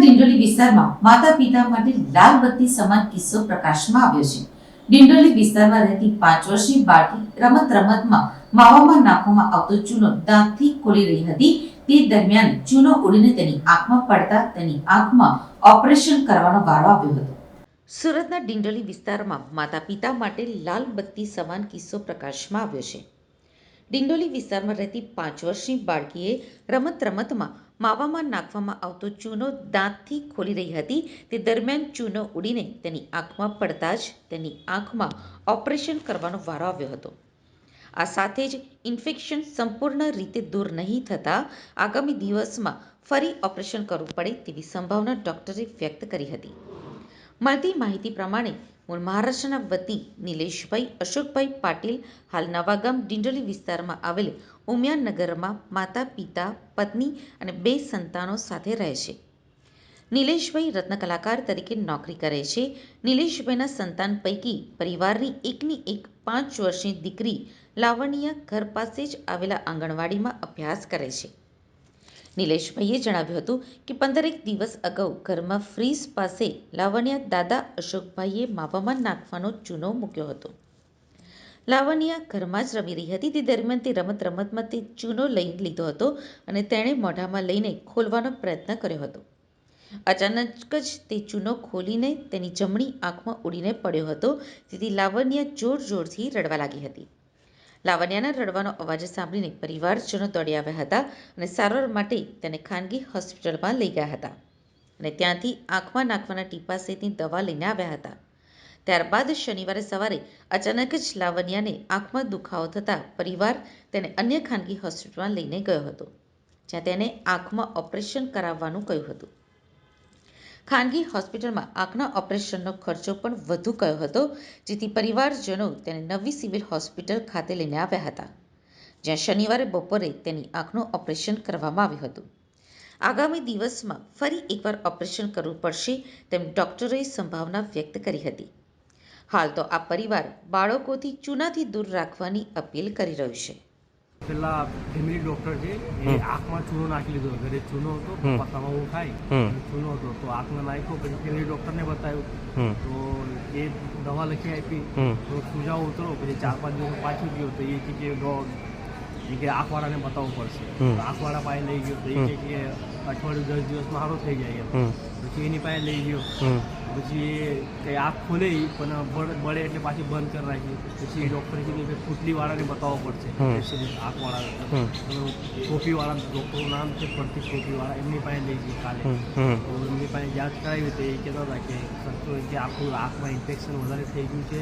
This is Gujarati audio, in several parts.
વિસ્તારમાં માતા પિતા માટે લાલ બત્તી સમાન કિસ્સો પ્રકાશમાં આવ્યો છે. ડિંડોલી વિસ્તારમાં રહેતી પાંચ વર્ષની બાળકી રમત રમતમાં માવામાં નાખવામાં આવતો ચૂનો દાંતથી ખોલી રહી હતી. તે દરમિયાન ચૂનો ઉડીને તેની આંખમાં પડતા તેની આંખમાં ઓપરેશન કરવાનો વારો આવ્યો હતો. સુરતના ડિંડોલી વિસ્તારમાં માતા પિતા માટે લાલ બત્તી સમાન કિસ્સો પ્રકાશમાં આવ્યો છે. ડિંડોલી વિસ્તારમાં રહેતી પાંચ વર્ષની બાળકીએ રમત રમતમાં માવામાં નાખવામાં આવતો ચૂનો દાંતથી ખોલી રહી હતી. તે દરમિયાન ચૂનો ઉડીને તેની આંખમાં પડતા જ તેની આંખમાં ઓપરેશન કરવાનો વારો આવ્યો હતો. આ સાથે જ ઇન્ફેક્શન સંપૂર્ણ રીતે દૂર નહીં થતાં આગામી દિવસમાં ફરી ઓપરેશન કરવું પડે તેવી સંભાવના ડૉક્ટરે વ્યક્ત કરી હતી. મળતી માહિતી પ્રમાણે મૂળ મહારાષ્ટ્રના વતી નિલેશભાઈ, અશોકભાઈ પાટીલ હાલ નવાગામ ડિંડોલી વિસ્તારમાં આવેલ ઉમિયાનગરમાં માતા, પિતા, પત્ની અને બે સંતાનો સાથે રહે છે. નિલેશભાઈ રત્ન કલાકાર તરીકે નોકરી કરે છે. નિલેશભાઈના સંતાન પૈકી પરિવારની એકની એક પાંચ વર્ષની દીકરી લાવણ્ય ઘર પાસે જ આવેલા આંગણવાડીમાં અભ્યાસ કરે છે. નિલેશભાઈએ જણાવ્યું હતું કે પંદરેક દિવસ અગાઉ ઘરમાં ફ્રીઝ પાસે લાવણ્યા દાદા અશોકભાઈએ માવામાં નાખવાનો ચૂનો મૂક્યો હતો. લાવણ્યા ઘરમાં જ રમી રહી હતી. તે દરમિયાન તે રમત રમતમાં તે ચૂનો લઈ લીધો હતો અને તેણે મોઢામાં લઈને ખોલવાનો પ્રયત્ન કર્યો હતો. અચાનક જ તે ચૂનો ખોલીને તેની જમણી આંખમાં ઉડીને પડ્યો હતો. તેથી લાવણ્યા જોર જોરથી રડવા લાગી હતી. લાવણ્યના રડવાનો અવાજ સાંભળીને પરિવારજનો દોડી આવ્યા હતા અને સારવાર માટે તેને ખાનગી હોસ્પિટલમાં લઈ ગયા હતા. અને ત્યાંથી આંખમાં નાખવાના ટીપા સહિતની દવા લઈને આવ્યા હતા. ત્યારબાદ શનિવારે સવારે અચાનક જ લાવણ્યાને આંખમાં દુખાવો થતાં પરિવાર તેને અન્ય ખાનગી હોસ્પિટલમાં લઈને ગયો હતો, જ્યાં તેને આંખમાં ઓપરેશન કરાવવાનું કહ્યું હતું. ખાનગી હોસ્પિટલમાં આંખના ઓપરેશનનો ખર્ચો પણ વધુ કયો હતો, જેથી પરિવારજનો તેને નવી સિવિલ હોસ્પિટલ ખાતે લઈને આવ્યા હતા. જ્યાં શનિવારે બપોરે તેની આંખનું ઓપરેશન કરવામાં આવ્યું હતું. આગામી દિવસમાં ફરી એકવાર ઓપરેશન કરવું પડશે તેમ ડોક્ટરોએ સંભાવના વ્યક્ત કરી હતી. હાલ તો આ પરિવાર બાળકોથી ચૂનાથી દૂર રાખવાની અપીલ કરી રહ્યું છે. પેલા ફેમિલી ડોક્ટર છે એ આંખમાં ચૂનો નાખી લીધો. ઘરે ચૂનો હતો. પત્તામાં હું ખાઈ ચૂનો હતો. તો આંખમાં નાખ્યો પછી ફેમિલી ડોક્ટરને બતાવ્યું. તો એ દવા લખી આપી. તો સુજાવ ઉતરો પછી ચાર પાંચ દિવસ પાછું ગયો. તો એ કે એ કે આંખવાળાને બતાવવું પડશે. આંખવાળા પાસે લઈ ગયો. તો એ કે કે અઠવાડિયું દસ દિવસમાં સારો થઈ જાય પછી એની પાસે લઈ ગયો. પછી કંઈ આંખ ખોલે પણ બળે એટલે પાછી બંધ કરી રાખી પછી ડૉક્ટરે કીધું કે ફૂટલીવાળાને બતાવવો પડશે. આંખવાળા. ટોપીવાળા ડૉક્ટરનું નામ છે પ્રતિક ટોપીવાળા. એમની પાસે લઈ ગઈ કાલે. તો એમની પાસે જાંચ કરાવી તો એ કહેતા હતા કે ખર્ચો કે આખું આંખમાં ઇન્ફેક્શન વધારે થઈ ગયું છે.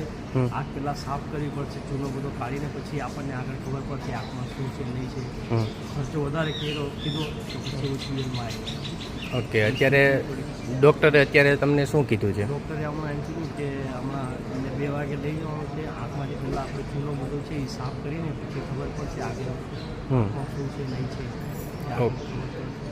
આંખ પહેલાં સાફ કરવી પડશે. ચૂનો બધો કાઢીને પછી આપણને આગળ ખબર પડશે આંખમાં શું છે નહીં છે. ખર્ચો વધારે કર્યો કીધો તો પછી ઓછી ઓકે અત્યારે ડૉક્ટરે અત્યારે તમને શું કીધું? છે. ડૉક્ટરે હમણાં એમ કીધું કે હમણાં બે વાગે લઈ જવાનું છે. જે પહેલાં આપણે ચૂનો બધો છે એ સાફ કરીને પછી ખબર પડશે આગળ હમ. આંખમાં શું છે નહીં છે. ઓકે.